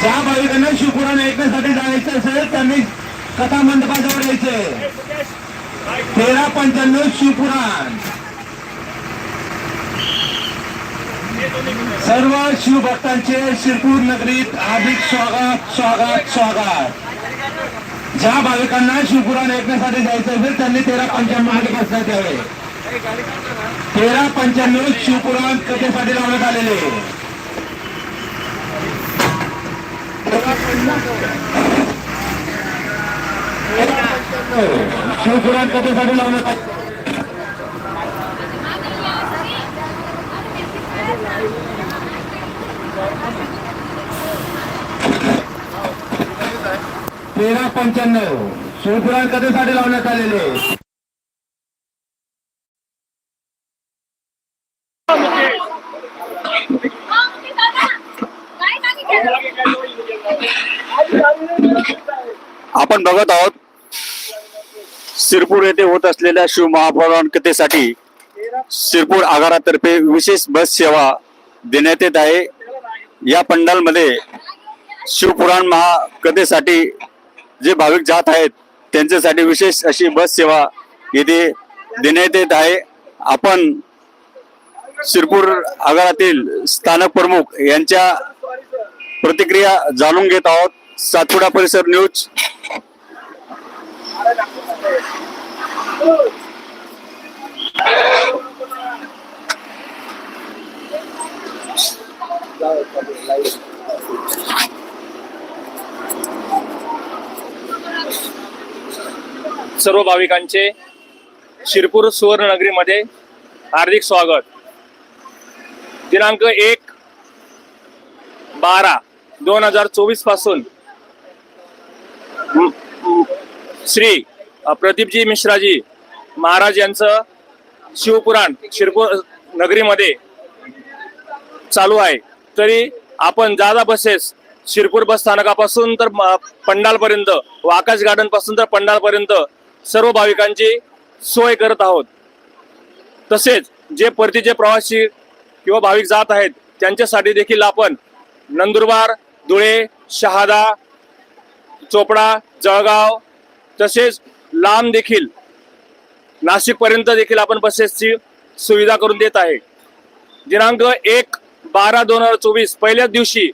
ज्या भाविकांना शिवपुराण ऐकण्यासाठी जायचं असेल त्यांनी कथा मंडपाजवळ यायचे तेरा पंच्याण्णव शिवपुराण. सर्व शिवभक्तांचे शिरपूर नगरीत अधिक स्वागत स्वागत स्वागत. ज्या भाविकांना शिवपुराण ऐकण्यासाठी जायचं असेल त्यांनी तेरा पंच्याण्णवमध्ये बसण्यात यावे तेरा पंच्याण्णव शिवपुराण कथेसाठी लावण्यात आलेले. शिवपुराण कथेसाठी लावण्यात तेरा पंच्याण्णव. शिवपुराण कथेसाठी लावण्यात आलेले. आपण बघत आहोत सिरपूर येथे होत असलेल्या शिव महापौरांकतेसाठी कथेसाठी आगारातर्फे विशेष बस सेवा देण्यात येत आहे. या पंडालमध्ये शिवपुराण महाकथेसाठी जे भाविक जात आहेत त्यांच्यासाठी विशेष अशी बस सेवा येथे देण्यात येत आहे. आपण शिरपूर आगारातील स्थानक प्रमुख यांच्या प्रतिक्रिया जाणून घेत आहोत. सातपुडा परिसर न्यूज. सर्व भाविकांचे शिरपूर सुवर्णनगरीमध्ये हार्दिक स्वागत. दिनांक एक बारा दोन हजार चोवीसपासून श्री प्रदीपजी मिश्राजी महाराज यांचं शिवपुराण शिरपूर नगरीमध्ये चालू आहे. तरी आपण जादा बसेस शिरपूर बस स्थानकापासून तर पंडालपर्यंत व आकाश गार्डनपासून तर पंडालपर्यंत सर्व भाविकांची सोय करत आहोत. तसेच जे परतीचे प्रवासी किंवा भाविक जात आहेत त्यांच्यासाठी देखील आपण नंदुरबार धुळे शहादा चोपडा जळगाव तसेच लांब देखील नाशिकपर्यंत देखील आपण बसेसची सुविधा करून देत आहे. दिनांक एक बारा दोन हजार चोवीस पहिल्याच दिवशी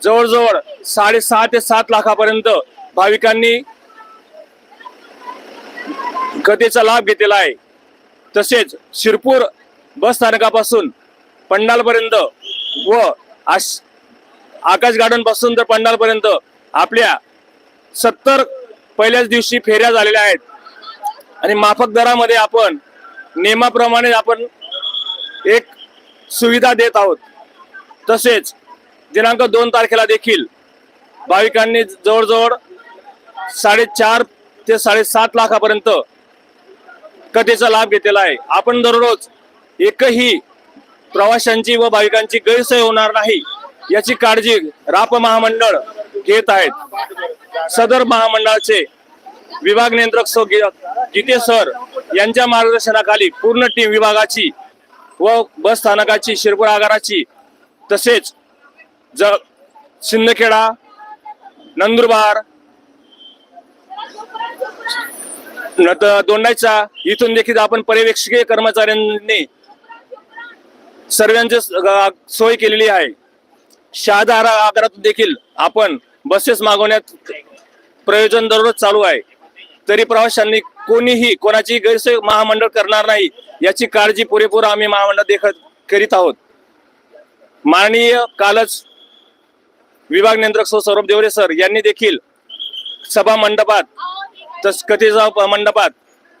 जवळजवळ साडेसहा ते सात लाखापर्यंत भाविकांनी कथेचा लाभ घेतलेला आहे. तसेच शिरपूर बस स्थानकापासून पंडालपर्यंत व आश आकाश गार्डनपासून तर पंडालपर्यंत आपल्या सत्तर पहिल्याच दिवशी फेऱ्या झालेल्या आहेत. आणि माफक दरामध्ये आपण नियमाप्रमाणे आपण एक सुविधा देत आहोत. तसेच दिनांक दोन तारखेला देखील भाविकांनी जवळजवळ साडेचार ते साडेसात लाखापर्यंत कथेचा लाभ घेतलेला आहे. आपण दररोज एकही प्रवाशांची व भाविकांची गैरसोय होणार नाही. याची काळजी राप महामंडळ घेत आहेत. सदर महामंडळाचे विभाग नियंत्रक सो गीते सर यांच्या मार्गदर्शनाखाली पूर्ण टीम विभागाची व बस स्थानकाची शिरपूर आगाराची तसेच ज शिंदखेडा नंदुरबार न- इथून देखील आपण पर्यवेक्षकीय कर्मचाऱ्यांनी सर्वांची सोय केलेली आहे. शहादारा आगारातून देखील आपण बसेस मागवण्यात प्रयोजन दररोज चालू आहे. तरी प्रवाशांनी कोणीही कोणाची गैरसोय महामंडळ करणार नाही याची काळजी पुरेपूर आम्ही महामंडळ देखत करीत आहोत. माननीय कालच विभाग नियंत्रक सौ सौरभ देवरे सर यांनी देखील सभा मंडपात तस कथेचा मंडपात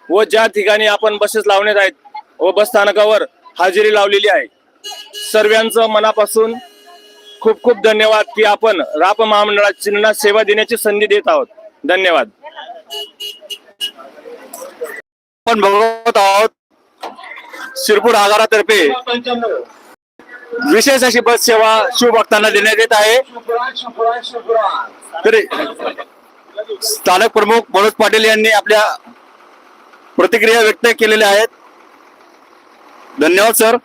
व ज्या ठिकाणी आपण बसेस लावण्यात आहेत व बस स्थानकावर हजेरी लावलेली आहे. सर्वांचं मनापासून खूप खूप धन्यवाद की आपण राप महामंडळाची सेवा देण्याची संधी देत आहोत. धन्यवाद. आपण बघत आहोत शिरपूर आगारातर्फे विशेष अशी बस सेवा शिवभक्तांना देण्यात येत आहे. तरी स्थानक प्रमुख मनोज पाटील यांनी आपल्या प्रतिक्रिया व्यक्त केलेल्या आहेत. धन्यवाद सर.